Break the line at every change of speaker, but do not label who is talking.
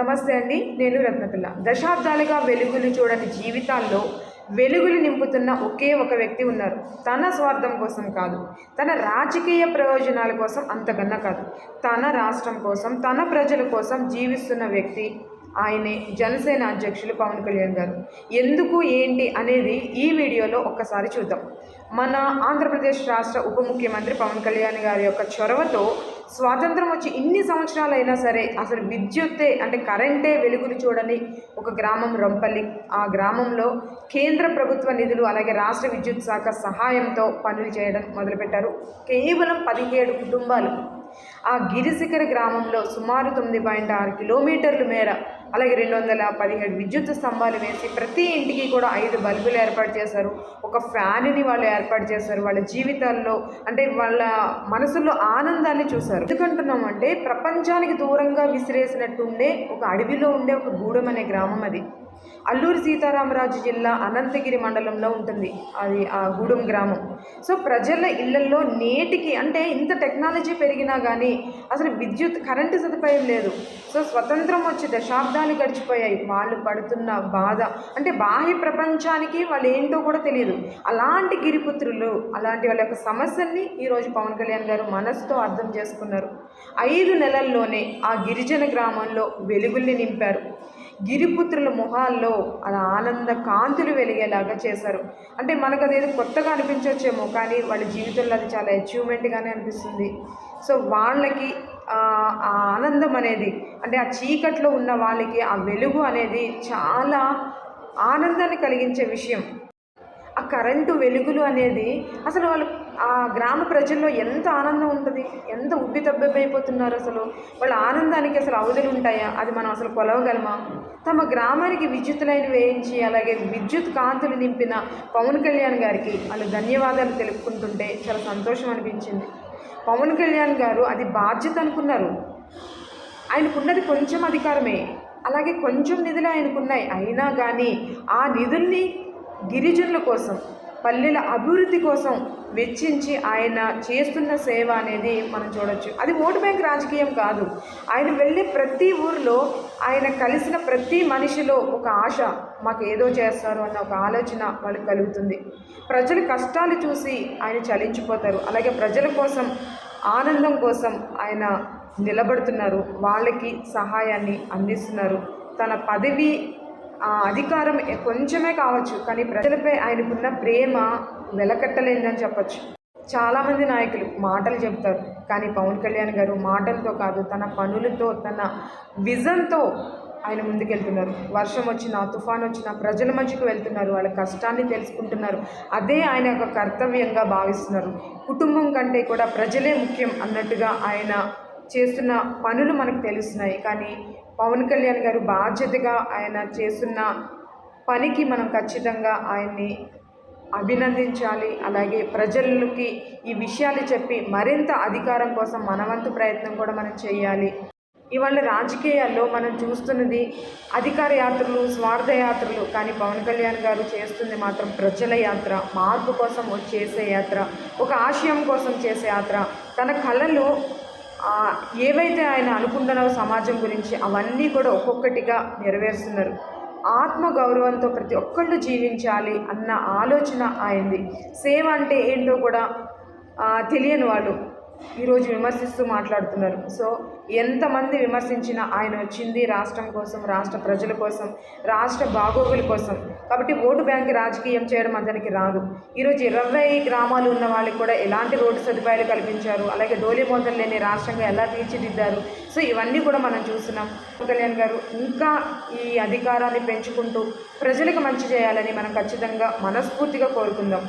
నమస్తే అండి నేను రత్నపిల్ల. దశాబ్దాలుగా వెలుగులు చూడని జీవితాల్లో వెలుగులు నింపుతున్న ఒకే ఒక వ్యక్తి ఉన్నారు. తన స్వార్థం కోసం కాదు తన రాజకీయ ప్రయోజనాల కోసం అంతకన్నా కాదు. తన రాష్ట్రం కోసం తన ప్రజల కోసం జీవిస్తున్న వ్యక్తి ఆయనే జనసేన అధ్యక్షులు పవన్ కళ్యాణ్ గారు. ఎందుకు ఏంటి అనేది ఈ వీడియోలో ఒక్కసారి చూద్దాం. మన ఆంధ్రప్రదేశ్ రాష్ట్ర ఉప ముఖ్యమంత్రి పవన్ కళ్యాణ్ గారి యొక్క చొరవతో స్వాతంత్రం వచ్చి ఇన్ని సంవత్సరాలైనా సరే అసలు విద్యుత్తే అంటే కరెంటే వెలుగులు చూడని ఒక గ్రామం రంపల్లి. ఆ గ్రామంలో కేంద్ర ప్రభుత్వ నిధులు అలాగే రాష్ట్ర విద్యుత్ శాఖ సహాయంతో పనులు చేయడం మొదలుపెట్టారు. కేవలం పదిహేడు కుటుంబాలు. ఆ గిరిశిఖర గ్రామంలో సుమారు తొమ్మిది పాయింట్ ఆరు కిలోమీటర్ల మేర అలాగే రెండు వందల పదిహేడు విద్యుత్ స్తంభాలు వేసి ప్రతి ఇంటికి కూడా ఐదు బల్బులు ఏర్పాటు చేశారు. ఒక ఫ్యాన్ని వాళ్ళు ఏర్పాటు చేశారు. వాళ్ళ జీవితాల్లో అంటే వాళ్ళ మనసులో ఆనందాన్ని చూశారు. ఎందుకంటున్నాం అంటే ప్రపంచానికి దూరంగా విసిరేసినట్టుండే ఒక అడవిలో ఉండే ఒక గూడెం అనే గ్రామం అది. అల్లూరి సీతారామరాజు జిల్లా అనంతగిరి మండలంలో ఉంటుంది. అది ఆ గూడెం గ్రామం. సో ప్రజల ఇళ్ళలో నేటికి అంటే ఇంత టెక్నాలజీ పెరిగినా కానీ అసలు విద్యుత్ కరెంటు సదుపాయం లేదు. సో స్వతంత్రం వచ్చి దశాబ్దాలు గడిచిపోయాయి. వాళ్ళు పడుతున్న బాధ. అంటే బాహ్య ప్రపంచానికి వాళ్ళు ఏంటో కూడా తెలియదు. అలాంటి గిరిపుత్రులు అలాంటి వాళ్ళ యొక్క సమస్యల్ని ఈరోజు పవన్ కళ్యాణ్ గారు మనసుతో అర్థం చేసుకున్నారు. ఐదు నెలల్లోనే ఆ గిరిజన గ్రామంలో వెలుగుల్ని నింపారు. గిరిపుత్రుల మొహాల్లో అలా ఆనంద కాంతులు వెలిగేలాగా చేశారు. అంటే మనకు అదేదో కొత్తగా అనిపించవచ్చేమో కానీ వాళ్ళ జీవితంలో అది చాలా అచీవ్మెంట్గానే అనిపిస్తుంది. సో వాళ్ళకి ఆ ఆనందం అనేది అంటే ఆ చీకట్లో ఉన్న వాళ్ళకి ఆ వెలుగు అనేది చాలా ఆనందాన్ని కలిగించే విషయం. ఆ కరెంటు వెలుగులు అనేది అసలు వాళ్ళు ఆ గ్రామ ప్రజల్లో ఎంత ఆనందం ఉంటుంది ఎంత ఉబ్బి తబ్బెబ్బైపోతున్నారు అసలు. వాళ్ళ ఆనందానికి అసలు అవధులు ఉంటాయా? అది మనం అసలు కొలవగలమా? తమ గ్రామానికి విద్యుత్ లైన్ వేయించి అలాగే విద్యుత్ కాంతులు నింపిన పవన్ కళ్యాణ్ గారికి వాళ్ళు ధన్యవాదాలు తెలుపుకుంటుంటే చాలా సంతోషం అనిపించింది. పవన్ కళ్యాణ్ గారు అది బాధ్యత అనుకున్నారు. ఆయనకున్నది కొంచెం అధికారమే. అలాగే కొంచెం నిధులు ఆయనకున్నాయి. అయినా కానీ ఆ నిధుల్ని గిరిజనుల కోసం పల్లెల అభివృద్ధి కోసం వెచ్చించి ఆయన చేస్తున్న సేవ అనేది మనం చూడొచ్చు. అది ఓటు బ్యాంక్ రాజకీయం కాదు. ఆయన వెళ్ళే ప్రతి ఊరిలో ఆయన కలిసిన ప్రతి మనిషిలో ఒక ఆశ. మాకు ఏదో చేస్తారు అన్న ఒక ఆలోచన వాళ్ళకి కలుగుతుంది. ప్రజల కష్టాలు చూసి ఆయన చలించిపోతారు. అలాగే ప్రజల కోసం ఆనందం కోసం ఆయన నిలబడుతున్నారు. వాళ్ళకి సహాయాన్ని అందిస్తున్నారు. తన పదవి ఆ అధికారం కొంచెమే కావచ్చు కానీ ప్రజలపై ఆయనకున్న ప్రేమ వెలకట్టలేదని చెప్పచ్చు. చాలామంది నాయకులు మాటలు చెప్తారు కానీ పవన్ కళ్యాణ్ గారు మాటలతో కాదు తన పనులతో తన విజన్తో ఆయన ముందుకెళ్తున్నారు. వర్షం వచ్చినా తుఫాన్ వచ్చినా ప్రజల మధ్యకు వెళ్తున్నారు. వాళ్ళ కష్టాన్ని తెలుసుకుంటున్నారు. అదే ఆయన ఒక కర్తవ్యంగా భావిస్తున్నారు. కుటుంబం కంటే కూడా ప్రజలే ముఖ్యం అన్నట్టుగా ఆయన చేస్తున్న పనులు మనకు తెలుస్తున్నాయి. కానీ పవన్ కళ్యాణ్ గారు బాధ్యతగా ఆయన చేస్తున్న పనికి మనం ఖచ్చితంగా ఆయన్ని అభినందించాలి. అలాగే ప్రజలకి ఈ విషయాలు చెప్పి మరింత అధికారం కోసం మనవంతు ప్రయత్నం కూడా మనం చేయాలి. ఇవాళ రాజకీయాల్లో మనం చూస్తున్నది అధికార యాత్రలు స్వార్థ యాత్రలు. కానీ పవన్ కళ్యాణ్ గారు చేస్తుంది మాత్రం ప్రజల యాత్ర మార్పు కోసం చేసే యాత్ర ఒక ఆశయం కోసం చేసే యాత్ర. తన కళలు ఏవైతే ఆయన అనుకుంటున్నారో సమాజం గురించి అవన్నీ కూడా ఒక్కొక్కటిగా నెరవేరుస్తున్నారు. ఆత్మ గౌరవంతో ప్రతి ఒక్కళ్ళు జీవించాలి అన్న ఆలోచన ఆయనది. సేవ అంటే ఏంటో కూడా తెలియని వాళ్ళు. ఈరోజు విమర్శిస్తూ మాట్లాడుతున్నారు. సో ఎంతమంది విమర్శించినా ఆయన వచ్చింది రాష్ట్రం కోసం రాష్ట్ర ప్రజల కోసం రాష్ట్ర బాగోగుల కోసం. కాబట్టి ఓటు బ్యాంక్ రాజకీయం చేయడం అతనికి రాదు. ఈరోజు ఇరవై గ్రామాలు ఉన్న వాళ్ళకి కూడా ఎలాంటి రోడ్డు సదుపాయాలు కల్పించారు? అలాగే డోలిమోతలు లేని రాష్ట్రంగా ఎలా తీర్చిదిద్దారు? సో ఇవన్నీ కూడా మనం చూస్తున్నాం. కళ్యాణ్ గారు ఇంకా ఈ అధికారాన్ని పెంచుకుంటూ ప్రజలకు మంచి చేయాలని మనం ఖచ్చితంగా మనస్ఫూర్తిగా కోరుకుందాం.